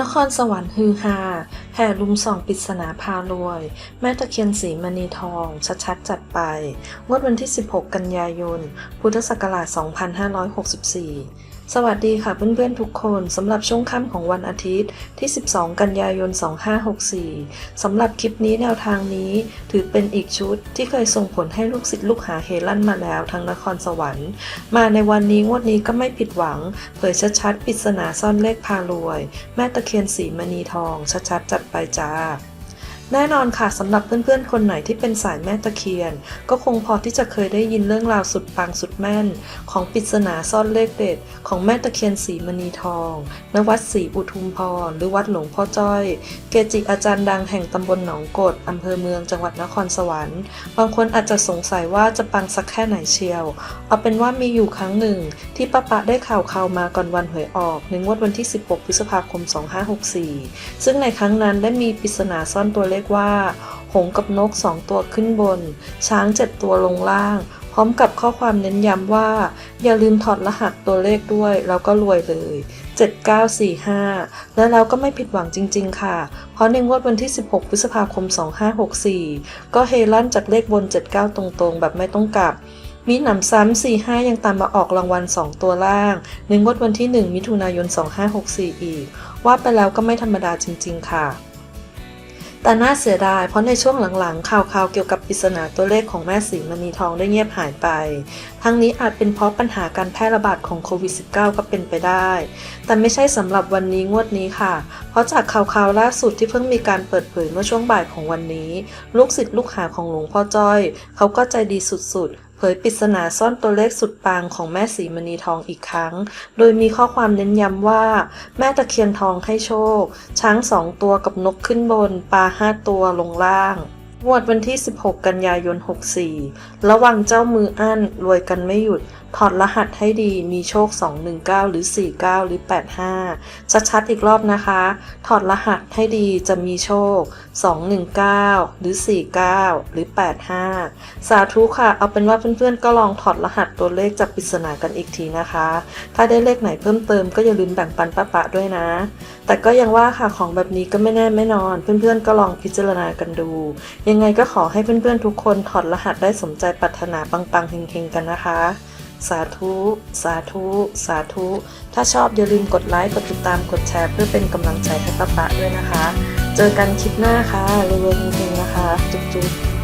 นครสวรรค์ฮือฮาแห่ลุมส่องปริศนาพารวย แม่ตะเคียนสีมณีทอง ชัดๆจัดไป งวดวันที่ 16 กันยายน พุทธศักราช 2564 สวัสดีค่ะเพื่อนๆทุกคนสำหรับช่วงค่ำของวันอาทิตย์ที่ 12 กันยายน 2564 สำหรับคลิปนี้แนวทางนี้ถือเป็นอีกชุดที่เคยส่งผลให้ลูกศิษย์ลูกหาเฮลั่นมาแล้วทางนครสวรรค์ มาในวันนี้งวดนี้ก็ไม่ผิดหวัง เผยชัดๆปริศนาซ่อนเลขพารวย แม่ตะเคียนสีมณีทองชัดๆจัดไปจ้า แน่นอนค่ะสำหรับเพื่อนๆ คนไหนที่เป็นสายแม่ตะเคียน ก็คงพอที่จะเคยได้ยินเรื่องราวสุดปังสุดแม่น ของปริศนาซ่อนเลขเด็ด ของแม่ตะเคียนสีมณีทองณวัดศรีอุทุมพร หรือวัดหลวงพ่อจ้อย เกจิอาจารย์ดังแห่งตำบลหนองกดอำเภอเมืองจังหวัดนครสวรรค์ บางคนอาจจะสงสัยว่าจะปังสักแค่ไหนเชียว เอาเป็นว่ามีอยู่ครั้งหนึ่ง ที่ป้าปะได้ข่าวข่าวมาก่อนวันหวยออกในงวดวันที่ 16 พฤษภาคม 2564 ซึ่งในครั้งนั้นได้มีปริศนาซ่อนตัวเลขยกว่า หงกับนก2ตัวขึ้นบน ช้าง7ตัวลงล่าง พร้อมกับข้อความเน้นย้ำว่า อย่าลืมถอดรหัสตัวเลขด้วย แล้วก็รวยเลย 7945 และเราก็ไม่ผิดหวังจริง ๆ ค่ะ เพราะในงวดวันที่ 16 พฤษภาคม 2564 ก็เฮลั่นจากเลขบน 79 ตรงๆ แบบไม่ต้องกลับมีหนำซ้ำ 45 ยังตามมาออกรางวัล 2 ตัวล่างในงวดวันที่ 1 มิถุนายน 2564 อีก ว่าไปแล้วก็ไม่ธรรมดาจริง ๆ ค่ะ แต่น่าเสียดายเพราะในช่วงหลังๆ ข่าวๆเกี่ยวกับปริศนาตัวเลขของแม่สีมณีทองได้เงียบหายไป ทั้งนี้อาจเป็นเพราะปัญหาการแพร่ระบาดของโควิด -19 ก็เป็นไปได้ แต่ไม่ใช่สำหรับวันนี้งวดนี้ค่ะ เพราะจากข่าวๆล่าสุดที่เพิ่งมีการเปิดเผยเมื่อช่วงบ่ายของวันนี้ ลูกศิษย์ลูกหาของหลวงพ่อจ้อย เขาก็ใจดีสุดๆ เผยปริศนาซ่อนตัวเลขสุดปังของแม่สีมณีทองอีกครั้ง โดยมีข้อความเน้นย้ำว่า แม่ตะเคียนทองให้โชค ช้างสองตัวกับนกขึ้นบน ปลาห้าตัวลงล่างงวดวันที่ 16 กันยายน 64 ระวังเจ้ามืออั้นรวยกันไม่หยุด ถอดรหัสให้ดีมีโชค 219 หรือ 49 หรือ 85 ชัดๆอีกรอบนะคะ ถอดรหัสให้ดีจะมีโชค 219 หรือ 49 หรือ 85 สาธุค่ะ เอาเป็นว่าเพื่อนๆ ก็ลองถอดรหัสตัวเลขจากปริศนากันอีกทีนะคะ ถ้าได้เลขไหนเพิ่มเติมก็อย่าลืมแบ่งปันป้าปะด้วยนะ แต่ก็ยังว่าค่ะของแบบนี้ก็ไม่แน่ไม่นอน เพื่อนๆ ก็ลองพิจารณากันดู ยังไงก็ขอให้เพื่อนๆ ทุกคนถอดรหัสได้สมใจปรารถนาปังๆเฮงๆกันนะคะ สาธุ สาธุ สาธุ ถ้าชอบอย่าลืมกดไลค์ กดติดตาม กดแชร์เพื่อเป็นกำลังใจให้ป้าปะด้วยนะคะ เจอกันคลิปหน้าค่ะรวยๆจริงๆนะคะ จุ๊บๆ